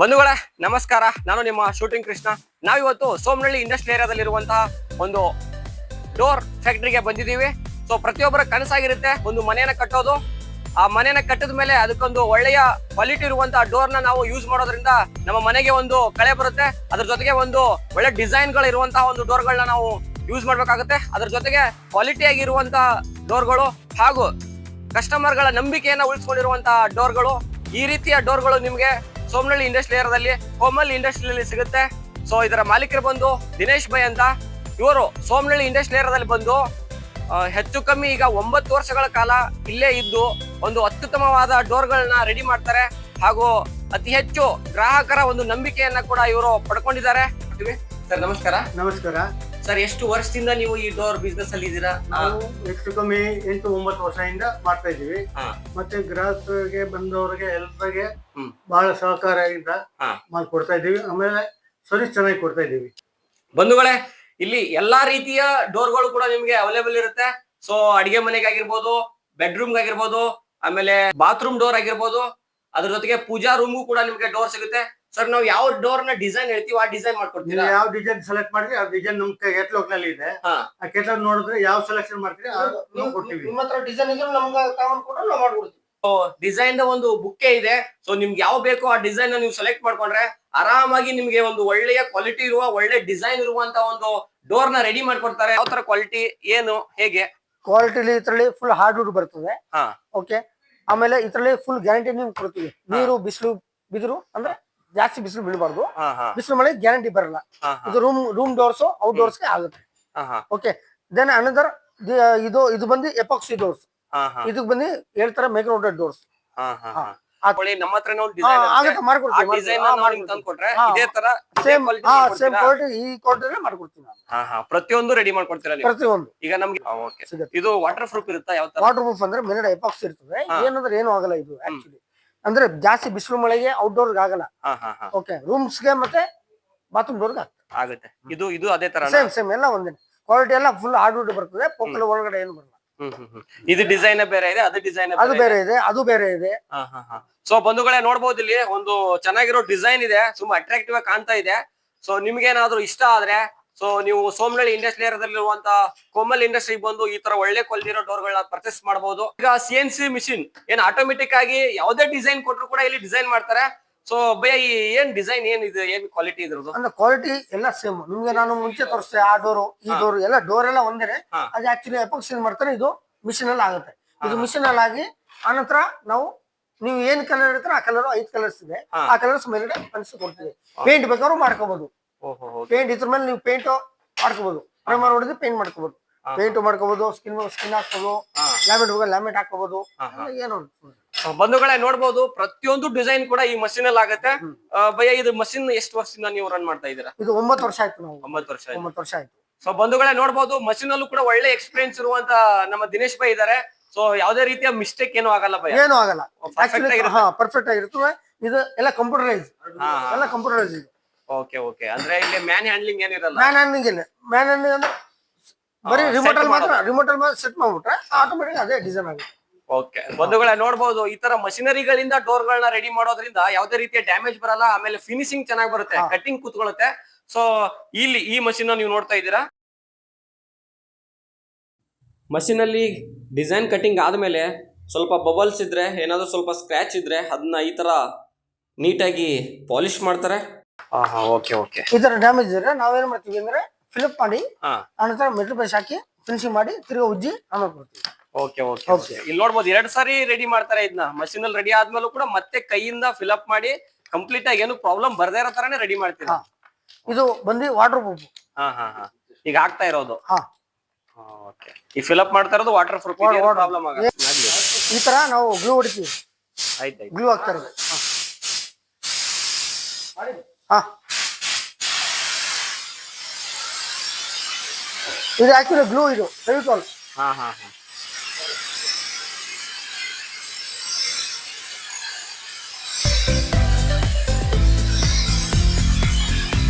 ಬಂಧುಗಳೇ, ನಮಸ್ಕಾರ. ನಾನು ನಿಮ್ಮ ಶೂಟಿಂಗ್ ಕೃಷ್ಣ. ನಾವಿವತ್ತು ಸೋಮನಹಳ್ಳಿ ಇಂಡಸ್ಟ್ರಿ ಏರಿಯಾದಲ್ಲಿರುವಂತಹ ಒಂದು ಡೋರ್ ಫ್ಯಾಕ್ಟ್ರಿಗೆ ಬಂದಿದ್ದೀವಿ. ಸೊ ಪ್ರತಿಯೊಬ್ಬರ ಕನಸಾಗಿರುತ್ತೆ ಒಂದು ಮನೆಯನ್ನ ಕಟ್ಟೋದು. ಆ ಮನೆಯನ್ನ ಕಟ್ಟಿದ ಮೇಲೆ ಅದಕ್ಕೊಂದು ಒಳ್ಳೆಯ ಕ್ವಾಲಿಟಿ ಇರುವಂತಹ ಡೋರ್ನ ನಾವು ಯೂಸ್ ಮಾಡೋದ್ರಿಂದ ನಮ್ಮ ಮನೆಗೆ ಒಂದು ಕಳೆ ಬರುತ್ತೆ. ಅದ್ರ ಜೊತೆಗೆ ಒಂದು ಒಳ್ಳೆ ಡಿಸೈನ್ಗಳು ಇರುವಂತಹ ಒಂದು ಡೋರ್ಗಳನ್ನ ನಾವು ಯೂಸ್ ಮಾಡ್ಬೇಕಾಗುತ್ತೆ. ಅದ್ರ ಜೊತೆಗೆ ಕ್ವಾಲಿಟಿ ಆಗಿರುವಂತಹ ಡೋರ್ಗಳು ಹಾಗೂ ಕಸ್ಟಮರ್ಗಳ ನಂಬಿಕೆಯನ್ನ ಉಳಿಸ್ಕೊಂಡಿರುವಂತಹ ಡೋರ್ಗಳು ಈ ರೀತಿಯ ಡೋರ್ಗಳು ನಿಮ್ಗೆ ಸೋಮನಹಳ್ಳಿ ಇಂಡಸ್ಟ್ರಿ ಏರಿಯಾದಲ್ಲಿ ಕೋಮಲ್ ಇಂಡಸ್ಟ್ರಿಯಲ್ಲಿ ಸಿಗುತ್ತೆ. ಸೊ ಇದರ ಮಾಲೀಕರು ಬಂದು ದಿನೇಶ್ ಬೈ ಅಂತ. ಇವರು ಸೋಮನಹಳ್ಳಿ ಇಂಡಸ್ಟ್ರಿ ಏರಿಯಾದಲ್ಲಿ ಬಂದು ಹೆಚ್ಚು ಕಮ್ಮಿ ಈಗ ಒಂಬತ್ತು ವರ್ಷಗಳ ಕಾಲ ಇಲ್ಲೇ ಇದ್ದು ಒಂದು ಅತ್ಯುತ್ತಮವಾದ ಡೋರ್ಗಳನ್ನ ರೆಡಿ ಮಾಡ್ತಾರೆ. ಹಾಗೂ ಅತಿ ಹೆಚ್ಚು ಗ್ರಾಹಕರ ಒಂದು ನಂಬಿಕೆಯನ್ನ ಕೂಡ ಇವರು ಪಡ್ಕೊಂಡಿದ್ದಾರೆ. ಸರ್, ನಮಸ್ಕಾರ. ನಮಸ್ಕಾರ. ಸರ್ ಎಷ್ಟು ವರ್ಷದಿಂದ ನೀವು ಈ ಡೋರ್ ಬಿಸ್ನೆಸ್ ಅಲ್ಲಿ ಇದ್ದೀರಾ? ನಾವು ಹೆಚ್ಚು ಕಮ್ಮಿ ಎಂಟು ಒಂಬತ್ತು ವರ್ಷದಿಂದ ಮಾಡ್ತಾ ಇದ್ದೀವಿ. ಮತ್ತೆ ಗ್ರಾಹಕರಿಗೆ ಬಂದವರಿಗೆ ಎಲ್ಲರಿಗೆ. ಬಹಳ ಸಹಕಾರದಿಂದ ಇಂದ ಮಾಡ್ಕೊಡ್ತಾ ಇದೀವಿ ಆಮೇಲೆ ಸರ್ವಿಸ್ ಚೆನ್ನಾಗಿ ಕೊಡ್ತಾ ಇದೀವಿ ಬಂಧುಗಳೇ ಇಲ್ಲಿ ಎಲ್ಲಾ ರೀತಿಯ ಡೋರ್ಗಳು ಕೂಡ ನಿಮ್ಗೆ ಅವೈಲೇಬಲ್ ಇರುತ್ತೆ. ಸೊ ಅಡಿಗೆ ಮನೆಗೆ ಆಗಿರ್ಬೋದು ಬೆಡ್ರೂಮ್ ಆಗಿರ್ಬೋದು ಆಮೇಲೆ ಬಾತ್ರೂಮ್ ಡೋರ್ ಆಗಿರ್ಬೋದು ಅದ್ರ ಜೊತೆಗೆ ಪೂಜಾ ರೂಮ್ಗೂ ಕೂಡ ನಿಮ್ಗೆ ಡೋರ್ ಸಿಗುತ್ತೆ. ಸರ್ ನಾವು ಯಾವ ಡೋರ್ನ ಡಿಸೈನ್ ಹೇಳ್ತೀವಿ ಆ ಡಿಸೈನ್ ಮಾಡ್ಕೊಡ್ತೀವಿ ಯಾವ ಡಿಸೈನ್ ಸೆಲೆಕ್ಟ್ ಮಾಡಿದ್ರೆ ಆ ಡಿಸೈನ್ ನಮ್ ಕೆಟ್ಲಾಗ್ನಲ್ಲಿ ಇದೆ. ಆ ಕೆಟ್ಲಾಗ್ ನೋಡಿದ್ರೆ ಯಾವ ಸೆಲೆಕ್ಷನ್ ಮಾಡ್ತೀರಿ ಕೊಡ್ತೀವಿ. ನಿಮ್ಮ ಹತ್ರ ಡಿಸೈನ್ ಇದ್ರೆ ನಮ್ಗೆ ತಗೊಂಡ್ ಕೂಡ ನಾವು ಮಾಡ್ಕೊಡ್ತೀವಿ. ಡಿಸೈನ್ ಒಂದು ಬುಕ್ಕೆ ಇದೆ. ಸೊ ನಿಮ್ಗೆ ಯಾವ ಬೇಕೋ ಆ ಡಿಸೈನ್ ನೀವು ಸೆಲೆಕ್ಟ್ ಮಾಡ್ಕೊಂಡ್ರೆ ಆರಾಮಾಗಿ ನಿಮ್ಗೆ ಒಂದು ಒಳ್ಳೆಯ ಕ್ವಾಲಿಟಿ ಇರುವ ಒಳ್ಳೆ ಡಿಸೈನ್ ಇರುವಂತ ಒಂದು ಡೋರ್ನ ರೆಡಿ ಮಾಡ್ಕೊಡ್ತಾರೆ. ಯಾವ ತರ ಕ್ವಾಲಿಟಿ ಏನು ಹೇಗೆ? ಕ್ವಾಲಿಟಿ ಇದ್ರಲ್ಲಿ ಫುಲ್ ಹಾರ್ಡ್ ವುಡ್ ಬರ್ತದೆ. ಹಾ. ಓಕೆ ಆಮೇಲೆ ಇದ್ರಲ್ಲಿ ಫುಲ್ ಗ್ಯಾರಂಟಿ ನೀವು ಕೊಡ್ತೀವಿ. ನೀರು ಬಿಸಿಲು ಬಿದಿರು ಅಂದ್ರೆ ಜಾಸ್ತಿ ಬಿಸಿಲು ಬೀಳಬಾರ್ದು. ಬಿಸಿಲು ಮಳೆ ಗ್ಯಾರಂಟಿ ಬರಲ್ಲ. ಇದು ರೂಮ್ ರೂಮ್ ಡೋರ್ಸ್ ಔಟ್ ಡೋರ್ಸ್ಗೆ ಆಗುತ್ತೆ. ಓಕೆ ದೆನ್ ಅನದರ್ ಇದು ಇದು ಬಂದು ಎಪಾಕ್ಸಿ ಡೋರ್ಸ್ ಇದಕ್ ಬಂದು ಹೇಳ್ತಾರೆ ಮೇಕ್ ಡೋರ್ಸ್ ಹಾ, ಹಾ, ಹಾ. ಹಾ. ಆ- ನೋಡಿ, ನಮ್ಮ ಹತ್ರ ಈ ಕ್ವಾಲಿಟಿ ಹಾ ಪ್ರತಿಯೊಂದು ರೆಡಿ ಮಾಡ್ಕೊಡ್ತೀರಾ ಪ್ರತಿಯೊಂದು. ಈಗ ನಮ್ಗೆ ಇದು ವಾಟರ್ ಪ್ರೂಫ್ ಇರುತ್ತಾ ಯಾವ ತರ? ವಾಟರ್ ಪ್ರೂಫ್ ಅಂದ್ರೆ ಮೇಲ್ಗಡೆ ಎಪಾಕ್ಸಿ ಇರ್ತದೆ. ಏನಂದ್ರೆ ಏನು ಆಗಲ್ಲ ಇದು ಆಕ್ಚುಲಿ ಅಂದ್ರೆ ಜಾಸ್ತಿ ಬಿಸಿಲು ಮಳೆಗೆ ಔಟ್ಡೋರ್ ಆಗಲ್ಲ. ಓಕೆ ರೂಮ್ಸ್ಗೆ ಮತ್ತೆ ಬಾತ್ರೂಮ್ ಡೋರ್ಗೆ ಆಗುತ್ತೆ. ಇದು ಇದು ಅದೇ ತರ ಸೇಮ್ ಸೇಮ್ ಎಲ್ಲ ಒಂದೇ. ಕ್ವಾಲಿಟಿ ಎಲ್ಲ ಫುಲ್ ಹಾರ್ಡ್ವುಡ್ ಬರ್ತದೆ ಪೋಕಲ್ ಒಳಗಡೆ ಏನು ಬರಲ್ಲ. ಇದು ಡಿಸೈನ್ ಬೇರೆ ಇದೆ ಅದು ಡಿಸೈನ್ ಅದು ಬೇರೆ ಇದೆ ಅದು ಬೇರೆ ಇದೆ. ಸೊ ಬಂಧುಗಳೇ ನೋಡಬಹುದು ಇಲ್ಲಿ ಒಂದು ಚೆನ್ನಾಗಿರೋ ಡಿಸೈನ್ ಇದೆ ತುಂಬಾ ಅಟ್ರಾಕ್ಟಿವ್ ಆಗಿ ಕಾಣ್ತಾ ಇದೆ. ಸೊ ನಿಮ್ಗೆ ಏನಾದ್ರು ಇಷ್ಟ ಆದ್ರೆ ಸೊ ನೀವು ಸೋಮನಹಳ್ಳಿ ಇಂಡಸ್ಟ್ರಿ ಏರಿಯಾದಲ್ಲಿರುವಂತಹ ಕೋಮಲ್ ಇಂಡಸ್ಟ್ರಿ ಬಂದು ಈ ತರ ಒಳ್ಳೆ ಕ್ವಾಲಿಟಿ ಡೋರ್ ಗಳನ್ನ ಪರ್ಚೇಸ್ ಮಾಡಬಹುದು ಈಗ ಸಿ ಎನ್ ಸಿ ಮಿಷಿನ್ ಏನ್ ಆಟೋಮೆಟಿಕ್ ಆಗಿ ಯಾವ್ದೇ ಡಿಸೈನ್ ಕೊಟ್ಟರು ಕೂಡ ಇಲ್ಲಿ ಡಿಸೈನ್ ಮಾಡ್ತಾರೆ. ಸೊ ಭಯ ಈ ಏನ್ ಡಿಸೈನ್ ಏನ್ ಇದು ಏನ್ ಕ್ವಾಲಿಟಿ ಇದ್ರದ್ದು? ಅಂದ್ರೆ ಕ್ವಾಲಿಟಿ ಎಲ್ಲ ಸೇಮ್ ನಿಮ್ಗೆ ನಾನು ಮುಂಚೆ ತೋರಿಸ್ತೆ ಆ ಡೋರು ಈ ಡೋರ್ ಎಲ್ಲ ಡೋರ್ ಎಲ್ಲ ಒಂದೇ. ಅದು ಆಕ್ಚುಲಿ ಎಪಾಕ್ಸಿ ಏನ್ ಮಾಡ್ತಾರೆ ಇದು ಮಿಷಿನ್ ಅಲ್ಲಿ ಆಗುತ್ತೆ. ಇದು ಮಿಷಿನ್ ಅಲ್ಲಿ ಆಗಿ ಆನಂತರ ನಾವು ನೀವು ಏನ್ ಕಲರ್ ಇರ್ತಾರೆ ಆ ಕಲರ್ ಐದು ಕಲರ್ಸ್ ಇದೆ. ಆ ಕಲರ್ಸ್ ಮೇಲೆ ಅನ್ಸಿ ಕೊಡ್ತೀವಿ ಪೇಂಟ್ ಬೇಕಾದ್ರೂ ಮಾಡ್ಕೋಬಹುದು ಪೇಂಟ್ ಇದ್ರ ಮೇಲೆ ನೀವು ಪೇಂಟ್ ಮಾಡ್ಕೋಬಹುದು ಪ್ರೈಮರ್ ಹೊಡೆದು ಪೇಂಟ್ ಮಾಡ್ಕೋಬಹುದು ಪೇಂಟ್ ಮಾಡ್ಕೋಬಹುದು ಸ್ಕಿನ್ ಸ್ಕಿನ್ ಹಾಕೋಬಹುದು ಹಾ. ಲ್ಯಾಮೆಟ್ ಹೋಗ ಲ್ಯಾಮೆಟ್ ಹಾಕೋಬಹುದು ಏನು ಬಂಧುಗಳೇ ನೋಡಬಹುದು ಪ್ರತಿಯೊಂದು ಡಿಸೈನ್ ಕೂಡ ಈ ಮಷೀನ್ ಅಲ್ಲಿ ಆಗುತ್ತೆ. ಭಯ ಇದು ಮಷೀನ್ ಎಷ್ಟು ವರ್ಷದಿಂದ ನೀವು ರನ್ ಮಾಡ್ತಾ ಇದ್ದೀರಾ? ಇದು ಒಂಬತ್ತು ವರ್ಷ ಆಯ್ತು ನಾವು. ಒಂಬತ್ತು ವರ್ಷ. ಒಂಬತ್ತು ವರ್ಷ ಆಯ್ತು. ಸೊ ಬಂಧುಗಳೇ ನೋಡಬಹುದು ಮಷೀನ್ ಅಲ್ಲೂ ಕೂಡ ಒಳ್ಳೆ ಎಕ್ಸ್ಪೀರಿಯನ್ಸ್ ಇರುವಂತ ನಮ್ಮ ದಿನೇಶ್ ಭಾಯ್ ಇದಾರೆ. ಸೊ ಯಾವುದೇ ರೀತಿಯ ಮಿಸ್ಟೇಕ್ ಏನು ಆಗಲ್ಲ ಭಯ ಏನು ಆಗಲ್ಲ. ಪರ್ಫೆಕ್ಟ್ ಆಗಿರುತ್ತೆ. ಇದು ಎಲ್ಲ ಕಂಪ್ಯೂಟರೈಸ್. ಎಲ್ಲ ಕಂಪ್ಯೂಟರೈಸ್ ಇದೆ ಓಕೆ ಓಕೆ ಅಂದ್ರೆ ಇಲ್ಲಿ ಮ್ಯಾನ್ ಹ್ಯಾಂಡ್ಲಿಂಗ್ ಏನಿರಲ್ಲ ಮ್ಯಾನ್ ಹ್ಯಾಂಡಿಂಗ್ ಇಲ್ಲ ಮ್ಯಾನ್ ಹ್ಯಾಂಡಿಂಗ್ ಅಂದ್ರೆ ಬರೀ ರಿಮೋಟ್ ಅಲ್ಲಿ ಮಾತ್ರ ರಿಮೋಟ್ ಅಲ್ಲಿ ಸೆಟ್ ಮಾಡ್ಬಿಟ್ರೆ ಆಟೋಮೆಟಿಕ್ ಅದೇ ಡಿಸೈನ್ ಆಗುತ್ತೆ. ಓಕೆ ಬಂಧುಗಳೇ ನೋಡಬಹುದು ಈ ತರ ಮಷಿನರಿಗಳಿಂದ ಡೋರ್ ಗಳನ್ನ ರೆಡಿ ಮಾಡೋದ್ರಿಂದ ಯಾವುದೇ ರೀತಿಯ ಡ್ಯಾಮೇಜ್ ಬರಲ್ಲ ಆಮೇಲೆ ಫಿನಿಶಿಂಗ್ ಚೆನ್ನಾಗಿ ಬರುತ್ತೆ. ಕಟಿಂಗ್ ಕೂತ್ಕೊಳ್ಳುತ್ತೆ. ಸೊ ಇಲ್ಲಿ ಈ ಮಷಿನ್ ನೀವು ನೋಡ್ತಾ ಇದ್ದೀರಾ? ಮಷೀನ್ ಅಲ್ಲಿ ಡಿಸೈನ್ ಕಟಿಂಗ್ ಆದ್ಮೇಲೆ ಸ್ವಲ್ಪ ಬಬಲ್ಸ್ ಇದ್ರೆ ಏನಾದ್ರು ಸ್ವಲ್ಪ ಸ್ಕ್ರಾಚ್ ಇದ್ರೆ ಅದನ್ನ ಈ ತರ ನೀಟಾಗಿ ಪಾಲಿಶ್ ಮಾಡ್ತಾರೆ. ಓಕೆ ಓಕೆ ಈ ತರ ಡ್ಯಾಮೇಜ್ ಇದ್ರೆ ನಾವೇನ್ ಮಾಡ್ತೀವಿ ಅಂದ್ರೆ ಫಿಲಪ್ ಮಾಡಿ ಹಾ. ಆನಂತರ ಮೆಟಲ್ ಬೇಸ್ ಹಾಕಿ ಫಿನಿಶಿಂಗ್ ಮಾಡಿ ತಿರ್ಗಿ ಉಜ್ಜಿ ಆಮೇಲೆ ಕೊಡ್ತೀವಿ. Okay okay Okay. ಇಲ್ಲಿ ನೋಡ್ಬೋದು ಎರಡ್ ಸಾರಿ ರೆಡಿ ಮಾಡ್ತಾರೆ ಇದನ್ನ ಮಷೀನ್ ಅಲ್ಲಿ ರೆಡಿ ಆದ್ಮೇಲೂ ಕೂಡ ಮತ್ತೆ ಕೈಯಿಂದ ಫಿಲಪ್ ಮಾಡಿ ಕಂಪ್ಲೀಟ್ ಆಗಿ ಏನು ಪ್ರಾಬ್ಲಮ್ ಬರ್ದೇ ಇರೋ ತರಾನೇ ರೆಡಿ ಮಾಡ್ತೀರಾ? ಹಾ. ಇದು ಬಂದು ವಾಟರ್ ಪ್ರೂಫ್ ಹಾ ಹಾ ಹಾ. ಈಗ ಆಗ್ತಾ ಇರೋದು. ಹಾ. ಓಕೆ ಈ ಫಿಲಪ್ ಮಾಡ್ತಾ ಇರೋದು ವಾಟರ್ ಪ್ರೂಫ್. ಪ್ರಾಬ್ಲಮ್ ಆಗಲ್ಲ. ಈ ತರ ನಾವು ಗ್ಲೂ ಹೊಡಿತೀವಿ. ಆಯ್ತಾಯ್ತು ಗ್ಲೂ ಹಾಕ್ತಾ ಇರೋದು. ಹಾ. हाँ। तुझे ऐकू ग्लू हिरो फेविकॉल हा हा हा।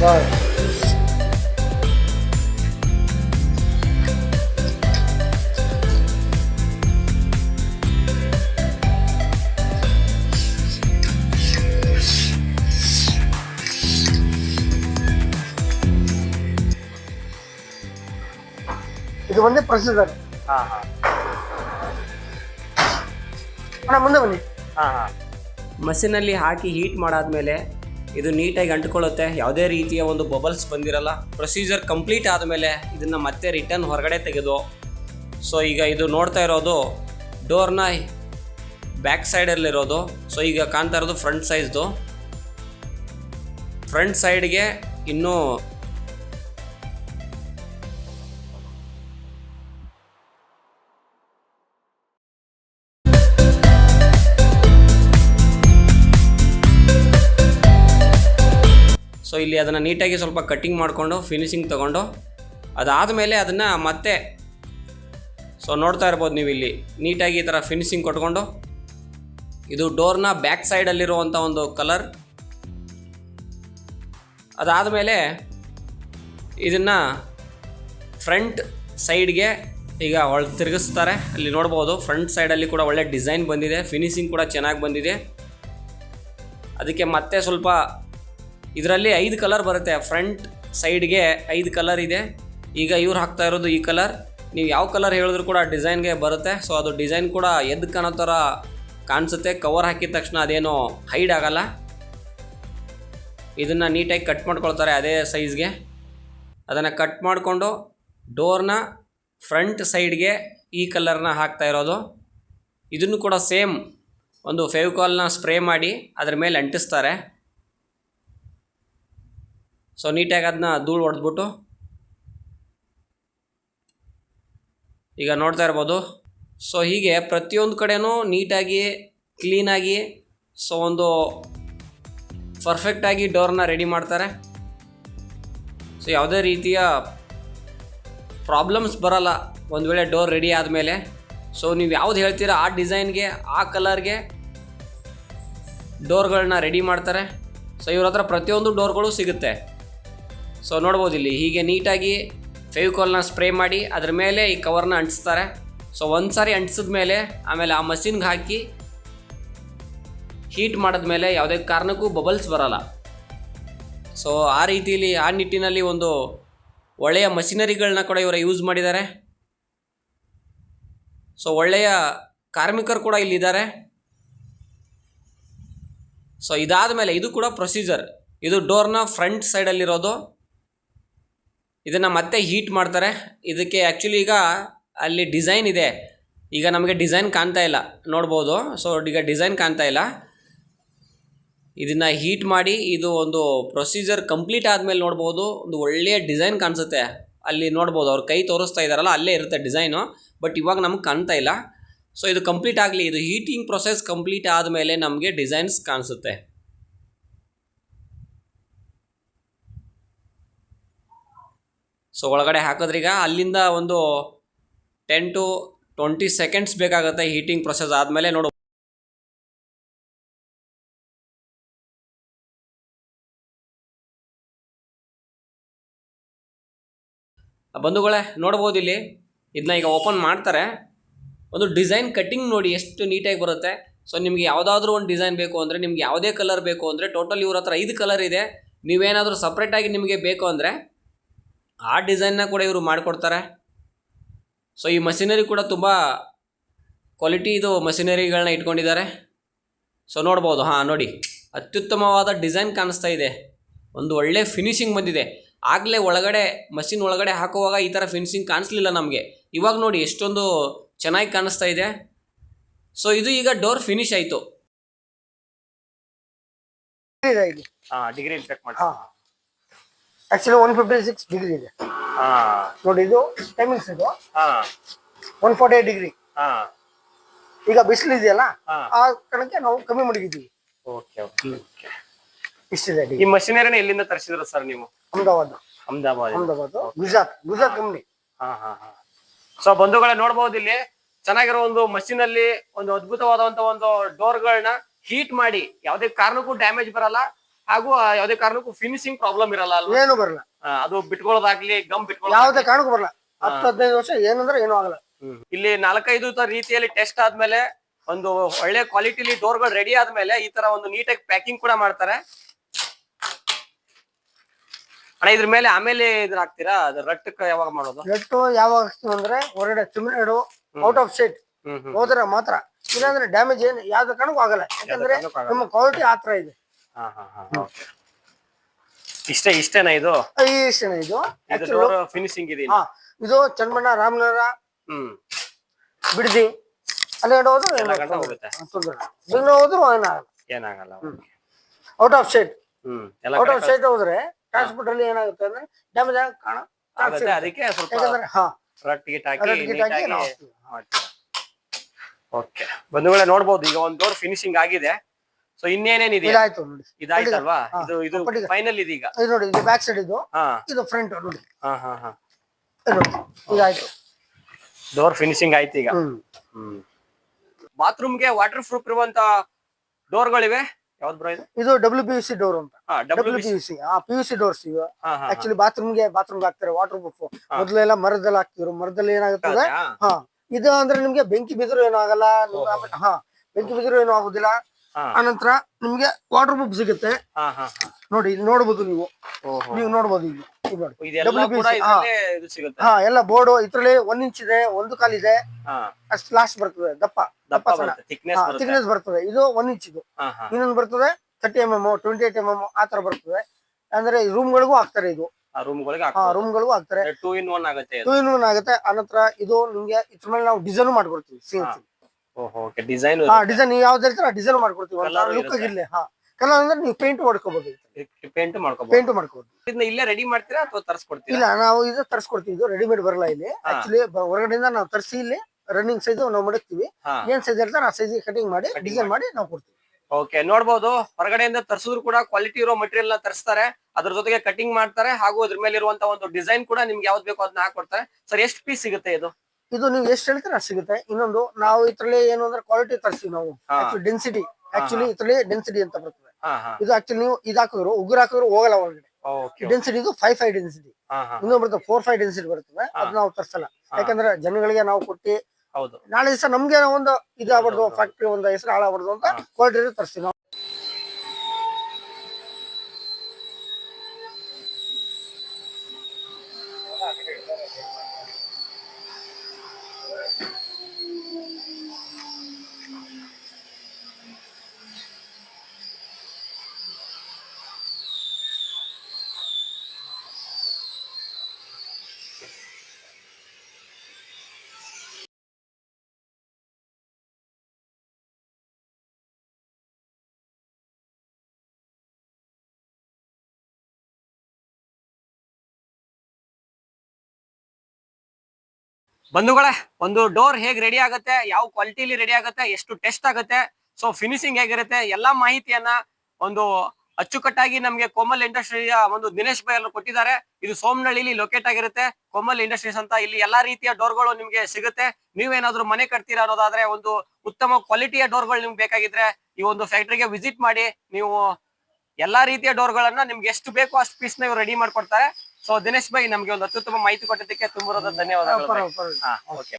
Right. ಇದು ಒಂದೇ ಪ್ರೊಸೀಜರ್ ಹಾ ಹಾ. ಅಣ್ಣ ಮುಂದೆ ಬನ್ನಿ. ಹಾ ಹಾ. ಮಷೀನಲ್ಲಿ ಹಾಕಿ ಹೀಟ್ ಮಾಡಾದ್ಮೇಲೆ ಇದು ನೀಟಾಗಿ ಅಂಟ್ಕೊಳ್ಳುತ್ತೆ. ಯಾವುದೇ ರೀತಿಯ ಒಂದು ಬಬಲ್ಸ್ ಬಂದಿರಲ್ಲ. ಪ್ರೊಸೀಜರ್ ಕಂಪ್ಲೀಟ್ ಆದಮೇಲೆ ಇದನ್ನು ಮತ್ತೆ ರಿಟರ್ನ್ ಹೊರಗಡೆ ತೆಗೆದು. ಸೊ ಈಗ ಇದು ನೋಡ್ತಾ ಇರೋದು ಡೋರ್ನ ಬ್ಯಾಕ್ ಸೈಡಲ್ಲಿರೋದು ಸೊ ಈಗ ಕಾಣ್ತಾ ಇರೋದು ಫ್ರಂಟ್ ಸೈಜ್ದು ಫ್ರಂಟ್ ಸೈಡ್ಗೆ ಇನ್ನೂ ಇಲ್ಲಿ ಅದನ್ನು ನೀಟಾಗಿ ಸ್ವಲ್ಪ ಕಟ್ಟಿಂಗ್ ಮಾಡಿಕೊಂಡು ಫಿನಿಶಿಂಗ್ ತೊಗೊಂಡು ಅದಾದಮೇಲೆ ಅದನ್ನು ಮತ್ತೆ ಸೊ ನೋಡ್ತಾ ಇರ್ಬೋದು ನೀವು ಇಲ್ಲಿ, ನೀಟಾಗಿ ಈ ಥರ ಫಿನಿಶಿಂಗ್ ಕೊಟ್ಕೊಂಡು, ಇದು ಡೋರ್ನ ಬ್ಯಾಕ್ ಸೈಡಲ್ಲಿರುವಂಥ ಒಂದು ಕಲರ್ ಅದಾದಮೇಲೆ ಇದನ್ನು ಫ್ರಂಟ್ ಸೈಡ್ಗೆ ಈಗ ಒಳ ತಿರುಗಿಸ್ತಾರೆ. ಅಲ್ಲಿ ನೋಡ್ಬೋದು ಫ್ರಂಟ್ ಸೈಡಲ್ಲಿ ಕೂಡ ಒಳ್ಳೆ ಡಿಸೈನ್ ಬಂದಿದೆ ಫಿನಿಶಿಂಗ್ ಕೂಡ ಚೆನ್ನಾಗಿ ಬಂದಿದೆ. ಅದಕ್ಕೆ ಮತ್ತೆ ಸ್ವಲ್ಪ ಇದರಲ್ಲಿ ಐದು ಕಲರ್ ಬರುತ್ತೆ. ಫ್ರಂಟ್ ಸೈಡ್ಗೆ ಐದು ಕಲರ್ ಇದೆ. ಈಗ ಇವ್ರು ಹಾಕ್ತಾ ಇರೋದು ಈ ಕಲರ್ ನೀವು ಯಾವ ಕಲರ್ ಹೇಳಿದ್ರು ಕೂಡ ಡಿಸೈನ್ಗೆ ಬರುತ್ತೆ. ಸೊ ಅದು ಡಿಸೈನ್ ಕೂಡ ಎದ್ದು ಕಾಣೋ ಥರ ಕಾಣಿಸುತ್ತೆ. ಕವರ್ ಹಾಕಿದ ತಕ್ಷಣ ಅದೇನೋ ಹೈಡ್ ಆಗಲ್ಲ. ಇದನ್ನು ನೀಟಾಗಿ ಕಟ್ ಮಾಡ್ಕೊಳ್ತಾರೆ ಅದೇ ಸೈಜ್ಗೆ ಅದನ್ನು ಕಟ್ ಮಾಡಿಕೊಂಡು ಡೋರ್ನ ಫ್ರಂಟ್ ಸೈಡ್ಗೆ ಈ ಕಲರ್ನ ಹಾಕ್ತಾ ಇರೋದು. ಇದನ್ನು ಕೂಡ ಸೇಮ್ ಒಂದು ಫೆವಿಕಾಲ್ನ ಸ್ಪ್ರೇ ಮಾಡಿ ಅದ್ರ ಮೇಲೆ ಅಂಟಿಸ್ತಾರೆ. ಸೊ ನೀಟಾಗಿ ಅದನ್ನ ಧೂಳು ಹೊಡೆದ್ಬಿಟ್ಟು ಈಗ ನೋಡ್ತಾ ಇರ್ಬೋದು. ಸೊ ಹೀಗೆ ಪ್ರತಿಯೊಂದು ಕಡೆನೂ ನೀಟಾಗಿ ಕ್ಲೀನಾಗಿ ಸೊ ಒಂದು ಪರ್ಫೆಕ್ಟಾಗಿ ಡೋರ್ನ ರೆಡಿ ಮಾಡ್ತಾರೆ. ಸೊ ಯಾವುದೇ ರೀತಿಯ ಪ್ರಾಬ್ಲಮ್ಸ್ ಬರಲ್ಲ. ಒಂದು ವೇಳೆ ಡೋರ್ ರೆಡಿ ಆದಮೇಲೆ. ಸೊ ನೀವು ಯಾವ್ದು ಹೇಳ್ತೀರಾ, ಆ ಡಿಸೈನ್ಗೆ ಆ ಕಲರ್ಗೆ ಡೋರ್ಗಳನ್ನ ರೆಡಿ ಮಾಡ್ತಾರೆ. ಸೊ ಇವ್ರ ಹತ್ರ ಪ್ರತಿಯೊಂದು ಡೋರ್ಗಳು ಸಿಗುತ್ತೆ. ಸೊ ನೋಡ್ಬೋದು ಇಲ್ಲಿ. ಹೀಗೆ ನೀಟಾಗಿ ಫೆವಿಕೋಲ್ನ ಸ್ಪ್ರೇ ಮಾಡಿ ಅದ್ರ ಮೇಲೆ ಈ ಕವರ್ನ ಅಂಟಿಸ್ತಾರೆ. ಸೊ ಒಂದು ಸಾರಿ ಅಂಟಿಸಿದ ಮೇಲೆ ಆಮೇಲೆ ಆ ಮಷಿನ್ಗೆ ಹಾಕಿ ಹೀಟ್ ಮಾಡಿದ ಮೇಲೆ ಯಾವುದೇ ಕಾರಣಕ್ಕೂ ಬಬಲ್ಸ್ ಬರಲ್ಲ. ಸೊ ಆ ರೀತಿಯಲ್ಲಿ ಆ ನಿಟ್ಟಿನಲ್ಲಿ ಒಂದು ಒಳ್ಳೆಯ ಮಷಿನರಿಗಳನ್ನ ಕೂಡ ಇವರ ಯೂಸ್ ಮಾಡಿದ್ದಾರೆ. ಸೊ ಒಳ್ಳೆಯ ಕಾರ್ಮಿಕರು ಕೂಡ ಇಲ್ಲಿದ್ದಾರೆ. ಸೊ ಇದಾದ ಮೇಲೆ ಇದು ಕೂಡ ಪ್ರೊಸೀಜರ್. ಇದು ಡೋರ್ನ ಫ್ರಂಟ್ ಸೈಡಲ್ಲಿರೋದು. ಇದನ್ನು ಮತ್ತೆ ಹೀಟ್ ಮಾಡ್ತಾರೆ. ಇದಕ್ಕೆ ಆ್ಯಕ್ಚುಲಿ ಈಗ ಅಲ್ಲಿ ಡಿಸೈನ್ ಇದೆ. ಈಗ ನಮಗೆ ಡಿಸೈನ್ ಕಾಣ್ತಾ ಇಲ್ಲ. ನೋಡ್ಬೋದು. ಸೊ ಈಗ ಡಿಸೈನ್ ಕಾಣ್ತಾ ಇಲ್ಲ. ಇದನ್ನು ಹೀಟ್ ಮಾಡಿ ಇದು ಒಂದು ಪ್ರೊಸೀಜರ್ ಕಂಪ್ಲೀಟ್ ಆದಮೇಲೆ ನೋಡ್ಬೋದು. ಒಂದು ಒಳ್ಳೆಯ ಡಿಸೈನ್ ಕಾಣಿಸುತ್ತೆ. ಅಲ್ಲಿ ನೋಡ್ಬೋದು. ಅವ್ರ ಕೈ ತೋರಿಸ್ತಾ ಇದ್ದಾರಲ್ಲ ಅಲ್ಲೇ ಇರುತ್ತೆ ಡಿಸೈನು ಬಟ್ ಇವಾಗ ನಮ್ಗೆ ಕಾಣ್ತಾ ಇಲ್ಲ. ಸೊ ಇದು ಕಂಪ್ಲೀಟ್ ಆಗಲಿ. ಇದು ಹೀಟಿಂಗ್ ಪ್ರೊಸೆಸ್ ಕಂಪ್ಲೀಟ್ ಆದಮೇಲೆ ನಮಗೆ ಡಿಸೈನ್ಸ್ ಕಾಣಿಸುತ್ತೆ. ಸೊ ಒಳಗಡೆ ಹಾಕಿದ್ರೀಗ ಅಲ್ಲಿಂದ ಒಂದು ಟೆನ್ ಟು ಟ್ವೆಂಟಿ ಸೆಕೆಂಡ್ಸ್ ಬೇಕಾಗುತ್ತೆ ಹೀಟಿಂಗ್ ಪ್ರೊಸೆಸ್ ಆದಮೇಲೆ ನೋಡು. ಬಂಧುಗಳೇ, ನೋಡ್ಬೋದು ಇಲ್ಲಿ. ಇದನ್ನ ಈಗ ಓಪನ್ ಮಾಡ್ತಾರೆ. ಒಂದು ಡಿಸೈನ್ ಕಟ್ಟಿಂಗ್ ನೋಡಿ ಎಷ್ಟು ನೀಟಾಗಿ ಬರುತ್ತೆ. ಸೊ ನಿಮ್ಗೆ ಯಾವುದಾದ್ರೂ ಒಂದು ಡಿಸೈನ್ ಬೇಕು ಅಂದರೆ, ನಿಮ್ಗೆ ಯಾವುದೇ ಕಲರ್ ಬೇಕು ಅಂದರೆ ಟೋಟಲ್ ಇವ್ರ ಹತ್ರ ಐದು ಕಲರ್ ಇದೆ. ನೀವೇನಾದರೂ ಸಪ್ರೇಟಾಗಿ ನಿಮಗೆ ಬೇಕು ಅಂದರೆ ಆ ಡಿಸೈನ್ನ ಕೂಡ ಇವರು ಮಾಡಿಕೊಡ್ತಾರೆ. ಸೊ ಈ ಮಷಿನರಿ ಕೂಡ ತುಂಬ ಕ್ವಾಲಿಟಿ ಇದು ಮಷಿನರಿಗಳನ್ನ ಇಟ್ಕೊಂಡಿದ್ದಾರೆ. ಸೊ ನೋಡ್ಬೋದು. ಹಾಂ ನೋಡಿ. ಅತ್ಯುತ್ತಮವಾದ ಡಿಸೈನ್ ಕಾಣಿಸ್ತಾ ಇದೆ. ಒಂದು ಒಳ್ಳೆ ಫಿನಿಶಿಂಗ್ ಬಂದಿದೆ. ಆಗಲೇ ಒಳಗಡೆ ಮಷಿನ್ ಒಳಗಡೆ ಹಾಕುವಾಗ ಈ ಥರ ಫಿನಿಶಿಂಗ್ ಕಾಣಿಸ್ಲಿಲ್ಲ ನಮಗೆ. ಇವಾಗ ನೋಡಿ ಎಷ್ಟೊಂದು ಚೆನ್ನಾಗಿ ಕಾಣಿಸ್ತಾ ಇದೆ. ಸೊ ಇದು ಈಗ ಡೋರ್ ಫಿನಿಶ್ ಆಯಿತು. ಡಿಗ್ರಿ ಚೆಕ್ ಮಾಡಿ ಹಾ. Actually one fifty six degree ಇದೆ. ಆ ನೋಡಿ ಇದು ಟೈಮಿಂಗ್ಸ್ ಇದು. ಹಾ. ಒನ್ ಫಾರ್ಟಿ ಏಟ್ ಡಿಗ್ರಿ ಹಾ. ಈಗ ಬಿಸಿಲು ಇದೆಯಲ್ಲ ಹಾ. ಆ ಕಣಕ್ಕೆ ನಾವು ಕಮ್ಮಿ ಮಡಗಿದ್ದೀವಿ ಓಕೆ ಓಕೆ ಇಷ್ಟಿದೆ ಈ ಡಿಗ್ರಿ ಮಷಿನರಿನ ಎಲ್ಲಿಂದ ತರಿಸಿದ್ರು ಸರ್ ನೀವು? ಅಹಮದಾಬಾದ್. ಅಹಮದಾಬಾದ್. ಅಹಮದಾಬಾದ್ ಗುಜರಾತ್ ಗುಜರಾತ್ ಕಂಪ್ನಿ ಹಾ ಹಾ ಹಾ. ಸೊ ಬಂಧುಗಳೇ ನೋಡಬಹುದು ಇಲ್ಲಿ ಚೆನ್ನಾಗಿರೋ ಒಂದು ಮಷೀನ್ ಅಲ್ಲಿ ಒಂದು ಅದ್ಭುತವಾದಂತ ಒಂದು ಡೋರ್ಗಳನ್ನ ಹೀಟ್ ಮಾಡಿ ಯಾವುದೇ ಕಾರಣಕ್ಕೂ ಡ್ಯಾಮೇಜ್ ಬರಲ್ಲ. ಹಾಗೂ ಯಾವುದೇ ಕಾರಣಕ್ಕೂ ಫಿನಿಶಿಂಗ್ ಪ್ರಾಬ್ಲಮ್ ಇರಲ್ಲ ಅಲ್ವಾ? ಏನು ಬರಲ್ಲ. ಆ, ಅದು ಬಿಟ್ಕೊಳ್ಳೋದಾಗ್ಲಿ ಗಮ್ ಯಾವುದೇ ಯಾವ್ದೇ ಕಾರಣಕ್ಕೂ ಬರಲ್ಲ. ಹತ್ತು ಹದಿನೈದು ವರ್ಷ ಏನಂದ್ರೆ ಏನು ಆಗಲ್ಲ. ಇಲ್ಲಿ ನಾಲ್ಕೈದು ರೀತಿಯಲ್ಲಿ ಟೆಸ್ಟ್ ಆದ್ಮೇಲೆ ಒಂದು ಒಳ್ಳೆ ಕ್ವಾಲಿಟಿಲಿ ಡೋರ್ಗಳು ರೆಡಿ ಆದ್ಮೇಲೆ ಈ ತರ ಒಂದು ನೀಟಾಗಿ ಪ್ಯಾಕಿಂಗ್ ಕೂಡ ಮಾಡ್ತಾರೆ. ಅಣ್ಣ ಇದ್ರ ಮೇಲೆ ಆಮೇಲೆ ಇದ್ರ ಹಾಕ್ತೀರಾ? ಅದು ರಟ್ಟಕ್ಕೆ ಯಾವಾಗ ಮಾಡೋದು? ನೆಟ್ಟು ಯಾವಾಗ ಹಾಕ್ತೀವಿ ಅಂದ್ರೆ ಹೊರಗಡೆ ಚಿಮಿನೇಡು out of site hmm hmm. ಹೋದ್ರೆ ಮಾತ್ರ. ಇಲ್ಲಾಂದ್ರೆ ಡ್ಯಾಮೇಜ್ ಏನು ಯಾವ್ದು ಕಾರಣಕ್ಕೂ ಆಗಲ್ಲ. ಯಾಕಂದ್ರೆ ಕಾರಣಕ್ಕೂ ಆಗಲ್ಲ. ನಮ್ಮ ಕ್ವಾಲಿಟಿ ಆ ಇದೆ. ಇಷ್ಟೇ ಇಷ್ಟೇನಾ ಇದು? ಇಷ್ಟೇನೆ ಇದು? ಫಿನಿಶಿಂಗ್ ಇದೆ ಹಾ ಇದು ಚನ್ಮಣ್ಣ ರಾಮನಗರ ಹ್ಮ್. ಬಿಡದಿ. ಅಲ್ಲಿ ಹೋದ್ರು ಬೆಂಗಳೂರು ಹೋದ್ರು ಏನಾಗಲ್ಲ. ಏನಾಗಲ್ಲ ಔಟ್ ಆಫ್ ಸೈಟ್ ಹ್ಮ್ ಎಲ್ಲ ಔಟ್ ಆಫ್ ಸೈಟ್ ಹೋದ್ರೆ ಟ್ರಾನ್ಸ್ಪೋರ್ಟ್ ಅಲ್ಲಿ ಏನಾಗುತ್ತೆ ಅಂದ್ರೆ ಡ್ಯಾಮೇಜ್ ಆಗಿ ಕಾಣ ಅದಕ್ಕೆ ಸ್ವಲ್ಪ ಹಾ. ರಟ್ ಗಿಟ್ ಹಾಕಿ. ಓಕೆ. ಬಂಧುಗಳೇ ನೋಡ್ಬೋದು ಈಗ ಒಂದ್ ಡೋರ್ ಫಿನಿಶಿಂಗ್ ಆಗಿದೆ. ಸೊ ಇನ್ನೇನೇನಿದೆ ಇದಾಯ್ತು ನೋಡಿ. ಇದಾಯ್ತಲ್ವಾ? ಇದು ಇದು. ಫೈನಲ್ ಇದೀಗ. ಇದು ನೋಡಿ ಇದು ಬ್ಯಾಕ್ ಸೈಡ್ ಇದು. ಇದು ಫ್ರಂಟ್ ನೋಡಿ. ಹಾ ಹಾ ಹಾ. ಇದು ಇದಾಯ್ತು. ಡೋರ್ ಫಿನಿಶಿಂಗ್ ಆಯ್ತು ಈಗ. ಬಾತ್ರೂಮ್ಗೆ ವಾಟರ್ ಪ್ರೂಫ್ ಇರುವಂತ ಡೋರ್ಗಳಿವೆ ಯಾವ್ದು ಬ್ರೋ ಇದು? ಇದು W P U C door ಅಂತ. W P U C P U C doors ಇವ ಆಕ್ಚುಲಿ ಬಾತ್ರೂಮ್ ಬಾತ್ರೂಮ್ಗೆ ಬಾತ್ರೂಮ್ ಹಾಕ್ತಾರೆ ವಾಟರ್ ಪ್ರೂಫ್ ಮೊದಲೆಲ್ಲ ಮರದಲ್ಲಿ ಹಾಕ್ತಿದ್ರು. ಮರದಲ್ಲಿ ಏನಾಗುತ್ತದೆ? ಹಾ. ಇದು ಅಂದ್ರೆ ನಿಮ್ಗೆ ಬೆಂಕಿ ಬಿದ್ರು ಏನೂ ಆಗಲ್ಲ. ಹಾ. ಬೆಂಕಿ ಬಿದ್ರು ಏನೂ ಆಗುದಿಲ್ಲ. ಆನಂತರ ನಿಮ್ಗೆ ವಾಟರ್ ಪ್ರೂಫ್ ಸಿಗುತ್ತೆ. ನೋಡಿ ಇಲ್ಲಿ ನೋಡ್ಬೋದು ನೀವು. ನೀವು ನೋಡಬಹುದು ಇಲ್ಲಿ ಹಾ. ಎಲ್ಲ ಬೋರ್ಡ್ ಇದ್ರಲ್ಲಿ ಒಂದ್ ಇಂಚ್ ಇದೆ ಒಂದು ಕಾಲ್ ಇದೆ. ಅಷ್ಟು ಲಾಸ್ಟ್ ಬರ್ತದೆ ದಪ್ಪ. ದಪ್ಪ ಥಿಕ್ನೆಸ್ ಬರ್ತದೆ ಇದು ಒನ್ ಇಂಚ್ ಇದು. ಇನ್ನೊಂದು ಬರ್ತದೆ thirty M M twenty eight M M ಆ ತರ ಬರ್ತದೆ. ಅಂದ್ರೆ ರೂಮ್ ಗಳಿಗೂ ಹಾಕ್ತಾರೆ ಇದು. ರೂಮ್ ಗಳಿಗೂ ಹಾಕ್ತಾರೆ. ಟೂ ಇನ್ ಒನ್ ಆಗುತ್ತೆ ಟೂ ಇನ್ ಒನ್ ಆಗುತ್ತೆ. ಆನಂತರ ಇದು ನಿಮ್ಗೆ ಇದ್ರ ಮೇಲೆ ನಾವು ಡಿಸೈನ್ ಮಾಡ್ಕೊಡ್ತೀವಿ ಸಿ ಓಕೆ ಡಿಸೈನ್ ಹಾ ಡಿಸೈನ್ ನೀವು ಯಾವ್ದು ಹೇಳ್ತೀರ ಡಿಸೈನ್ ಮಾಡ್ಕೊಡ್ತೀವಿ. Colour ಲುಕ್ ಇರುತ್ತೆ. ಹಾ. ಕಲರ್ ಅಂದ್ರೆ ನೀವು ಪೇಂಟ್ ಮಾಡ್ಕೋಬಹುದು ಪೇಂಟ್ ಮಾಡ್ಕೋಬಹುದು ಪೇಂಟ್ ಮಾಡ್ಕೋಬಹುದು ಇದನ್ನ ಇಲ್ಲೇ ರೆಡಿ ಮಾಡ್ತೀರಾ ಅಥವಾ ತರಿಸ್ಕೊಡ್ತೀರಾ? ಇಲ್ಲ ನಾವು ಇದು ತರಿಸ್ಕೊಡ್ತೀವಿ. ಇದು ರೆಡಿಮೇಡ್ ಬರಲ್ಲ ಇಲ್ಲಿ. ಆಕ್ಚುಲಿ ಹೊರಗಡೆಯಿಂದ ನಾವು ತರಿಸಿ ಇಲ್ಲಿ ರನ್ನಿಂಗ್ ಸೈಜ್ ನಾವು ಮಡಗ್ತೀವಿ ಹಾ. ಏನ್ ಸೈಜ್ ಹೇಳ್ತಾರೆ ಆ ಸೈಜ್ ಕಟಿಂಗ್ ಮಾಡಿ ಡಿಸೈನ್ ಮಾಡಿ. ನಾವು ಕೊಡ್ತೀವಿ. ಓಕೆ ನೋಡ್ಬೋದು. ಹೊರಗಡೆಯಿಂದ ತರಿಸಿದ್ರು ಕೂಡ ಕ್ವಾಲಿಟಿ ಇರೋ ಮಟೀರಿಯಲ್ನ ತರಿಸ್ತಾರೆ. ಅದ್ರ ಜೊತೆಗೆ ಕಟಿಂಗ್ ಮಾಡ್ತಾರೆ. ಹಾಗೂ ಅದ್ರ ಮೇಲೆ ಇರುವಂತ ಒಂದು ಡಿಸೈನ್ ಕೂಡ ನಿಮ್ಗೆ ಯಾವ್ದು ಬೇಕೋ ಅದನ್ನ ಹಾಕೊಡ್ತಾರೆ. ಸರ್ ಎಷ್ಟು ಪೀಸ್ ಸಿಗುತ್ತೆ ಇದು? ಇದು ನೀವು ಎಷ್ಟು ಹೇಳ್ತೀರ ಅಷ್ಟು ಸಿಗುತ್ತೆ. ಇನ್ನೊಂದು ನಾವು ಇದ್ರಲ್ಲಿ ಏನು ಅಂದ್ರೆ ಕ್ವಾಲಿಟಿ ತರಿಸ್ತೀವಿ ನಾವು. ಡೆನ್ಸಿಟಿ ಆಕ್ಚುಲಿ ಇದ್ರಲ್ಲಿ ಡೆನ್ಸಿಟಿ ಅಂತ ಬರ್ತದೆ. ಇದು ಆಕ್ಚುಲಿ ನೀವು ಇದು ಹಾಕಿದ್ರು ಉಗುರು ಹಾಕಿದ್ರು ಹೋಗಲ್ಲ ಒಳಗಡೆ. ಡೆನ್ಸಿಟಿ ಇದು ಫೈವ್ ಫೈವ್ ಡೆನ್ಸಿಟಿ ಇನ್ನೊಂದು ಬರ್ತದೆ ಫೋರ್ ಫೈವ್ ಡೆನ್ಸಿಟಿ ಬರ್ತದೆ. ಅದು ನಾವು ತರಿಸಲ್ಲ. ಯಾಕಂದ್ರೆ ಜನಗಳಿಗೆ ನಾವು ಕೊಟ್ಟಿ ಹೌದು. ನಾಳೆ ದಿವಸ ನಮ್ಗೆ ಒಂದು ಇದಾಗ್ಬಾರ್ದು ಫ್ಯಾಕ್ಟ್ರಿ ಒಂದು ಹೆಸರು ಹಾಳಾಗ್ಬಾರ್ದು ಅಂತ ಕ್ವಾಲಿಟಿ ತರಿಸ್ತೀವಿ ಬಂಧುಗಳೇ, ಒಂದು ಡೋರ್ ಹೇಗ್ ರೆಡಿ ಆಗುತ್ತೆ, ಯಾವ ಕ್ವಾಲಿಟಿಲಿ ರೆಡಿ ಆಗುತ್ತೆ, ಎಷ್ಟು ಟೆಸ್ಟ್ ಆಗುತ್ತೆ ಸೊ ಫಿನಿಶಿಂಗ್ ಹೇಗಿರುತ್ತೆ, ಎಲ್ಲಾ ಮಾಹಿತಿಯನ್ನ ಒಂದು ಅಚ್ಚುಕಟ್ಟಾಗಿ ನಮಗೆ ಕೋಮಲ್ ಇಂಡಸ್ಟ್ರಿಯ ಒಂದು ದಿನೇಶ್ ಬೈ ಅವರು ಕೊಟ್ಟಿದ್ದಾರೆ. ಇದು ಸೋಮನಹಳ್ಳಿಲಿ ಲೊಕೇಟ್ ಆಗಿರುತ್ತೆ. ಕೋಮಲ್ ಇಂಡಸ್ಟ್ರೀಸ್ ಅಂತ ಇಲ್ಲಿ ಎಲ್ಲಾ ರೀತಿಯ ಡೋರ್ಗಳು ನಿಮ್ಗೆ ಸಿಗುತ್ತೆ. ನೀವೇನಾದ್ರೂ ಮನೆ ಕಟ್ತೀರಾ ಅನ್ನೋದಾದ್ರೆ ಒಂದು ಉತ್ತಮ ಕ್ವಾಲಿಟಿಯ ಡೋರ್ಗಳು ನಿಮ್ಗೆ ಬೇಕಾಗಿದ್ರೆ ಈ ಒಂದು ಫ್ಯಾಕ್ಟರಿಗೆ ವಿಸಿಟ್ ಮಾಡಿ ನೀವು ಎಲ್ಲಾ ರೀತಿಯ ಡೋರ್ಗಳನ್ನ ನಿಮ್ಗೆ ಎಷ್ಟು ಬೇಕೋ ಅಷ್ಟು ಪೀಸ್ನ ರೆಡಿ ಮಾಡ್ಕೊಡ್ತಾರೆ. ಸೊ ದಿನೇಶ್ ಬೈ ನಮ್ಗೆ ಒಂದು ಅತ್ಯುತ್ತಮ ಮಾಹಿತಿ ಕೊಟ್ಟಿದ್ದಕ್ಕೆ ತುಂಬ ಧನ್ಯವಾದಗಳು